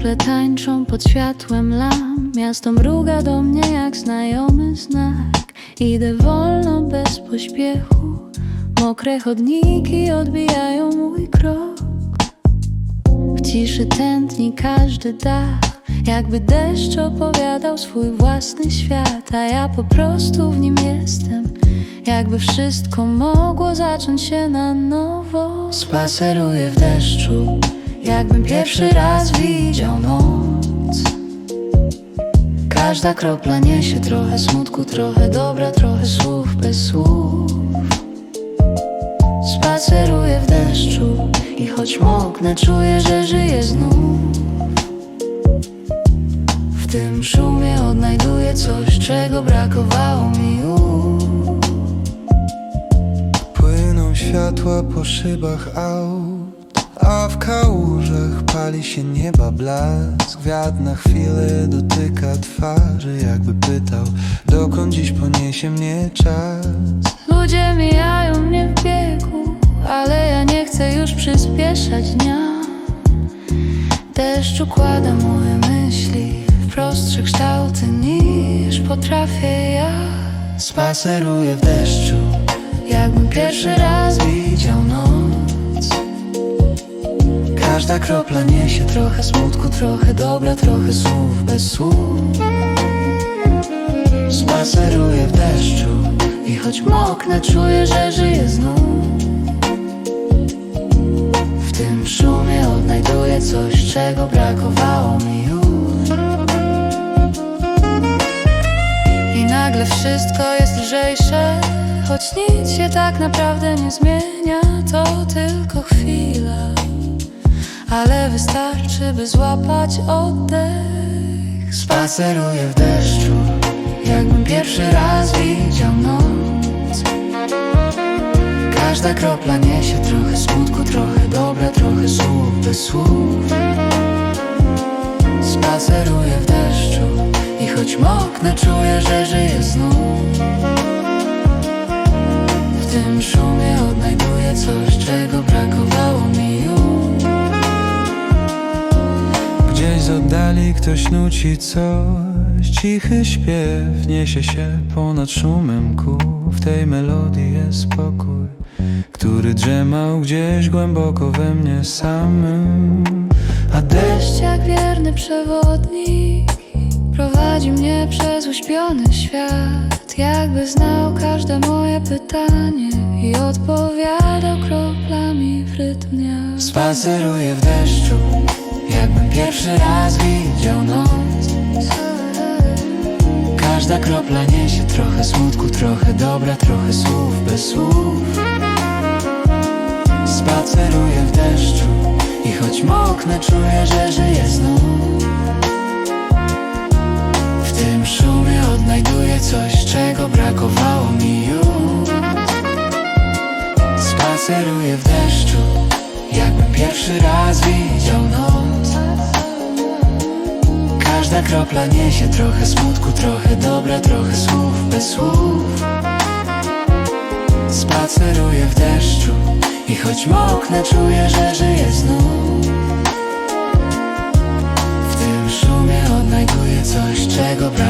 krople tańczą pod światłem lamp Miasto mruga do mnie jak znajomy znak. Idę wolno, bez pośpiechu. Mokre chodniki odbijają mój krok. W ciszy tętni każdy dach. Jakby deszcz opowiadał swój własny świat A ja po prostu w nim jestem. Jakby wszystko mogło zacząć się na nowo. Spaceruję w deszczu Jakbym pierwszy raz widział noc. Każda kropla niesie trochę smutku, trochę dobra, trochę słów bez słów. Spaceruję w deszczu i choć moknę, czuję, że żyję znów. W tym szumie odnajduję coś, czego brakowało mi już. Płyną światła po szybach aut A w kałużach pali się nieba blask Wiatr na chwilę dotyka twarzy Jakby pytał, dokąd dziś poniesie mnie czas Ludzie mijają mnie w biegu, ale ja nie chcę już przyspieszać dnia. Deszcz układa moje myśli w prostsze kształty niż potrafię ja. Spaceruję w deszczu, jakbym pierwszy raz widział noc. Każda kropla niesie trochę smutku, trochę dobra, trochę słów bez słów. Spaceruję w deszczu i choć moknę, czuję, że żyję znów. W tym szumie odnajduję coś, czego brakowało mi już. I nagle wszystko jest lżejsze Choć nic się tak naprawdę nie zmienia. To tylko chwila Ale wystarczy, by złapać oddech. Spaceruję w deszczu Jakbym pierwszy raz widział noc. Każda kropla niesie trochę smutku, trochę dobra, trochę słów bez słów. Spaceruję w deszczu i choć moknę, czuję, że żyję znów. W tym szumie odnajduję coś, z oddali ktoś nuci coś. Cichy śpiew niesie się ponad szumem kół W tej melodii jest spokój Który drzemał gdzieś głęboko we mnie samym. A deszcz jak wierny przewodnik Prowadzi mnie przez uśpiony świat. Jakby znał każde moje pytanie I odpowiadał kroplami w Spaceruję w deszczu Jakbym pierwszy raz widział noc. Każda kropla niesie trochę smutku Trochę dobra, trochę słów bez słów. Spaceruję w deszczu i choć moknę, czuję, że żyję znów. W tym szumie odnajduję coś, czego brakowało mi już. Spaceruję w deszczu, jakbym pierwszy raz widział noc Każda kropla niesie trochę smutku, trochę dobra, trochę słów bez słów. Spaceruję w deszczu i choć moknę czuję, że żyję znów. W tym szumie odnajduję coś, czego brak.